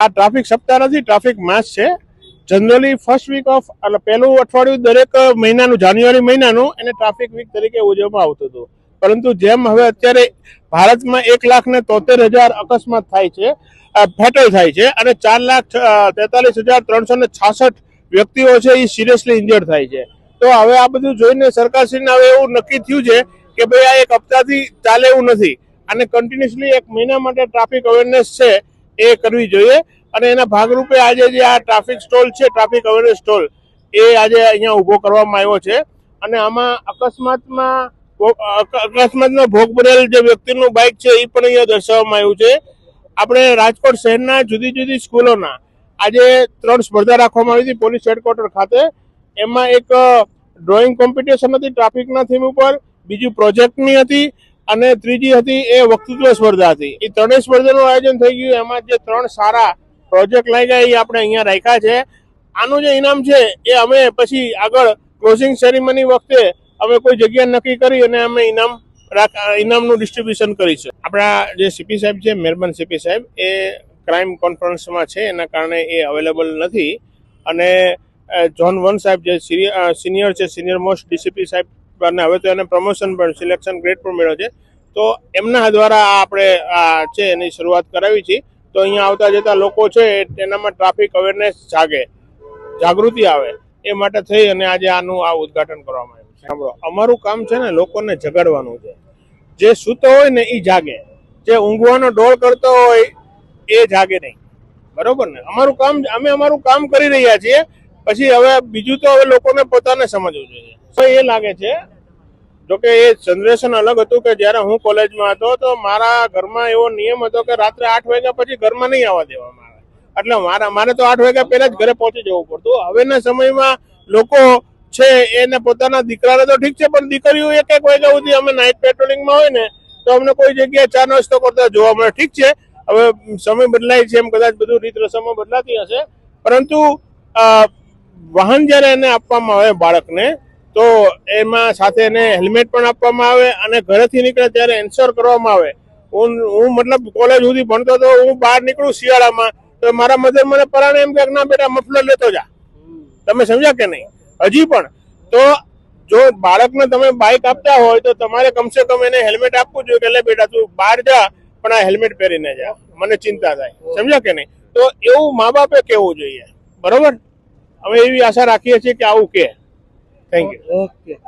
આ ટ્રાફિક સપ્તાહ નથી, ટ્રાફિક માસ છે. જનરલી ફર્સ્ટ વીક ઓફ એટલે પહેલું અઠવાડિયું દરેક મહિનાનું, જાન્યુઆરી મહિનાનું એને ટ્રાફિક વીક તરીકે ઉજવવામાં આવતું હતું. પરંતુ જેમ હવે અત્યારે ભારતમાં એક લાખ ને તોતેર હજાર અકસ્માત થાય છે ફેટલ થાય છે, અને ચાર લાખ તેતાલીસ હજાર ત્રણસો ને છાસઠ વ્યક્તિઓ છે એ સિરિયસલી ઇન્જર્ડ થાય છે. તો હવે આ બધું જોઈને સરકારશ્રીને હવે એવું નક્કી થયું છે કે ભાઈ આ એક હપ્તાથી ચાલે એવું નથી. અને કન્ટિન્યુઅસલી એક મહિના માટે ટ્રાફિક અવેરનેસ છે એ કરવી જોઈએ અને એના ભાગરૂપે આજે જે આ ટ્રાફિક સ્ટોલ છે, ટ્રાફિક અવેરનેસ સ્ટોલ, એ આજે અહીંયા ઊભો કરવામાં આવ્યો છે. અને આમાં અકસ્માતમાં અકસ્માતનો ભોગ બનેલ જે વ્યક્તિનું બાઇક છે, એ પણ અહીંયા દર્શાવવામાં આવ્યું છે. આપણે રાજકોટ શહેરના જુદી જુદી સ્કૂલોના આજે ત્રણ સ્પર્ધા રાખવામાં આવી હતી પોલીસ હેડક્વાર્ટર ખાતે. એમાં એક ડ્રોઈંગ કોમ્પિટિશન હતી ટ્રાફિકના થીમ ઉપર, બીજું પ્રોજેક્ટની હતી. અને ત્રીજી હતી એ વક્તૃત્વ સ્પર્ધા હતી. એ ત્રણેય સ્પર્ધાનું આયોજન થઈ ગયું. એમાં જે ત્રણ સારા પ્રોજેક્ટ લાગ્યા એ આપણે અહીંયા રાખ્યા છે. આનું જે ઇનામ છે એ અમે પછી આગળ ક્લોઝિંગ સેરેમની વખતે અમે કોઈ જગ્યા નક્કી કરી અને અમે ઇનામ ઇનામનું ડિસ્ટ્રીબ્યુશન કરીશું આપણા જે સીપી સાહેબ છે મહેરબાન સીપી સાહેબ, એ ક્રાઇમ કોન્ફરન્સમાં છે. એના કારણે એ અવેલેબલ નથી. અને જોન વન સાહેબ જે સિનિયર છે સિનિયર મોસ્ટ ડીસીપી સાહેબ અને હવે તો એને પ્રમોશન પણ સિલેક્શન ગ્રેડ પણ મળ્યો છે. તો એમના દ્વારા આપણે આ છે એની શરૂઆત કરાવી છે. તો અહીંયા આવતા જતા લોકો છે એનામાં ટ્રાફિક અવેરનેસ જાગે, જાગૃતિ આવે, એ માટે થઈ અને આજે આનું આ ઉદ્ઘાટન કરવામાં આવ્યું સાંભળો, અમારું કામ છે ને લોકોને જગાડવાનું છે. જે સૂતો હોય ને એ જાગે. જે ઊંઘવાનો ડોળ કરતો હોય એ જાગે નહીં. બરોબર ને? અમારું કામ, અમે અમારું કામ કરી રહ્યા છીએ પછી હવે બીજું તો હવે લોકોને પોતાને સમજવું જોઈએ. એ લાગે છે, જોકે એ જનરેશન અલગ હતું કે જ્યારે હું કોલેજમાં હતો તો મારા ઘરમાં એવો નિયમ હતો કે રાત્રે આઠ વાગ્યા પછી ઘરમાં નહીં આવવા દેવામાં આવે. એટલે મારા, મારે તો આઠ વાગ્યા પહેલા જ ઘરે પહોંચી જવું પડતું. હવેના સમયમાં લોકો છે, એને પોતાના દીકરાને તો ઠીક છે, પણ દીકરીઓ એક એક વાગ્યા સુધી અમે નાઇટ પેટ્રોલિંગમાં હોય ને, તો અમને કોઈ જગ્યાએ ચા નાસ્તો કરતા જોવા મળે. ઠીક છે, હવે સમય બદલાય છે એમ કદાચ બધું રીત રસમો બદલાતી હશે. પરંતુ વાહન જ્યારે એને આપવામાં આવે બાળકને, તો એમાં સાથે એને હેલ્મેટ પણ આપવામાં આવે અને ઘરેથી નીકળે ત્યારે એન્શ્યોર કરવામાં આવે. હું હું મતલબ કોલેજ સુધી ભણતો તો હું બહાર નીકળું શિયાળામાં, તો મારા મધર મને પરાણે એમ કે, ના બેટા, મફલર લેતો જા. તમે સમજ્યા કે નહીં? હજી પણ. તો જો બાળકને તમે બાઇક આપતા હોય, તો તમારે કમસે કમ એને હેલ્મેટ આપવું જોઈએ કે, લે બેટા, તું બહાર જા, પણ આ હેલ્મેટ પહેરીને જા. મને ચિંતા થાય. સમજ્યા કે નહીં? તો એવું મા બાપે કહેવું જોઈએ. બરોબર? અમે એવી આશા રાખીએ છીએ કે આવું કે થેન્ક યુ ઓકે